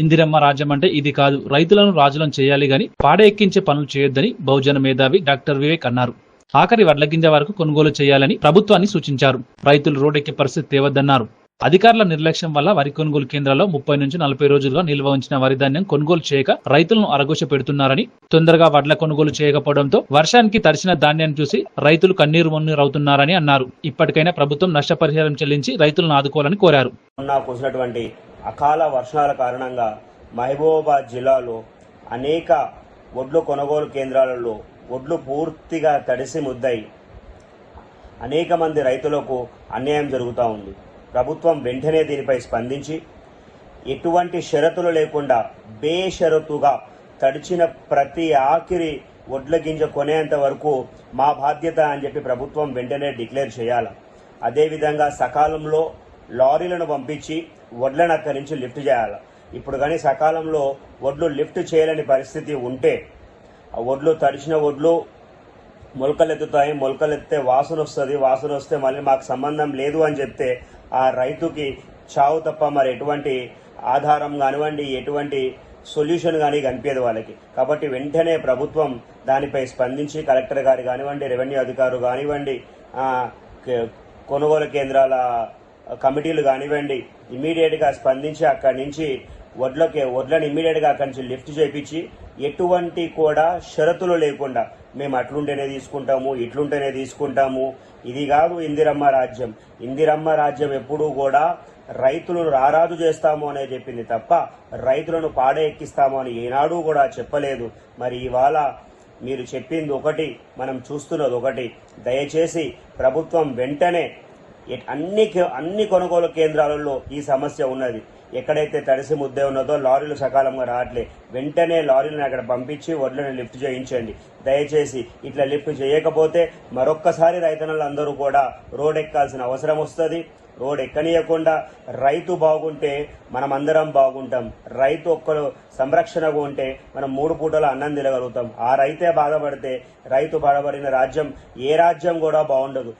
ఇందిరమ్మ రాజ్యం అంటే ఇది కాదు. రైతులను రాజులను చేయాలి గాని పాడెక్కించే పనులు చేయొద్దని బహుజన మేధావి డాక్టర్ వివేక్ అన్నారు. ఆఖరి వడ్ల గింజ వరకు కొనుగోలు చేయాలని ప్రభుత్వాన్ని సూచించారు. రైతులు రోడ్డెక్కే పరిస్థితి తేవద్దన్నారు. అధికారుల నిర్లక్ష్యం వల్ల వరి కొనుగోలు కేంద్రాల్లో ముప్పై నుంచి నలభై రోజులుగా నిల్వ ఉంచిన వరి ధాన్యం కొనుగోలు చేయక రైతులను అరగోష పెడుతున్నారని తొందరగా వడ్ల కొనుగోలు చేయకపోవడంతో వర్షానికి తడిసిన ధాన్యాన్ని చూసి రైతులు కన్నీరు మొన్నీరు అవుతున్నారని అన్నారు. ఇప్పటికైనా ప్రభుత్వం నష్టపరిహారం చెల్లించి రైతులను ఆదుకోవాలని కోరారు. అకాల వర్షాల కారణంగా మహబూబాబాద్ జిల్లాలో అనేక ఒడ్లు కొనుగోలు కేంద్రాలలో ఒడ్లు పూర్తిగా తడిసి ముద్దై అనేక మంది రైతులకు అన్యాయం జరుగుతూ ఉంది. ప్రభుత్వం వెంటనే దీనిపై స్పందించి ఎటువంటి షరతులు లేకుండా బేషరతుగా తడిచిన ప్రతి ఆఖరి ఒడ్ల గింజ కొనేంత వరకు మా బాధ్యత అని చెప్పి ప్రభుత్వం వెంటనే డిక్లేర్ చేయాలి. అదేవిధంగా సకాలంలో లారీలను పంపించి వడ్లను అక్కడి నుంచి లిఫ్ట్ చేయాలి. ఇప్పుడు కానీ సకాలంలో వడ్లు లిఫ్ట్ చేయలేని పరిస్థితి ఉంటే ఆ వడ్లు తడిచిన వడ్లు మొలకలు ఎత్తుతాయి మొలకలు ఎత్తే వాసన వస్తుంది వాసన వస్తే మళ్ళీ మాకు సంబంధం లేదు అని చెప్తే ఆ రైతుకి చావు తప్ప మరి ఎటువంటి ఆధారం కానివ్వండి ఎటువంటి సొల్యూషన్ కానీ కనిపించదు వాళ్ళకి. కాబట్టి వెంటనే ప్రభుత్వం దానిపై స్పందించి కలెక్టర్ గారు కానివ్వండి రెవెన్యూ అధికారులు కానివ్వండి కొనుగోలు కేంద్రాల కమిటీలు కానివ్వండి ఇమీడియట్గా స్పందించి అక్కడి నుంచి వడ్లకి వడ్లను ఇమీడియట్గా అక్కడి నుంచి లిఫ్ట్ చేపించి ఎటువంటి కూడా షరతులు లేకుండా మేము అట్లుంటేనే తీసుకుంటాము ఇట్లుంటేనే తీసుకుంటాము. ఇది కాదు ఇందిరమ్మ రాజ్యం. ఇందిరమ్మ రాజ్యం ఎప్పుడూ కూడా రైతులను రారాజు చేస్తాము అనే చెప్పింది తప్ప రైతులను పాడే ఎక్కిస్తాము అని ఏనాడు కూడా చెప్పలేదు. మరి ఇవాళ మీరు చెప్పింది ఒకటి మనం చూస్తున్నది ఒకటి. దయచేసి ప్రభుత్వం వెంటనే అన్ని కే- అన్ని కొనుగోలు కేంద్రాలలో ఈ సమస్య ఉన్నది. ఎక్కడైతే తడిసి ముద్దే ఉన్నదో లారీలు సకాలంగా రావట్లే. వెంటనే లారీలను అక్కడ పంపించి వడ్లను లిఫ్ట్ చేయించండి. దయచేసి ఇట్లా లిఫ్ట్ చేయకపోతే మరొక్కసారి రైతన్నలందరూ కూడా రోడ్ ఎక్కాల్సిన అవసరం వస్తుంది. రోడ్ ఎక్కనీయకుండా రైతు బాగుంటే మనమందరం బాగుంటాం. రైతు ఒక్కరు సంరక్షణగా ఉంటే మనం మూడు పూటల అన్నం తినగలుగుతాం. ఆ రైతే బాధపడితే రైతు బాధపడిన రాజ్యం ఏ రాజ్యం కూడా బాగుండదు.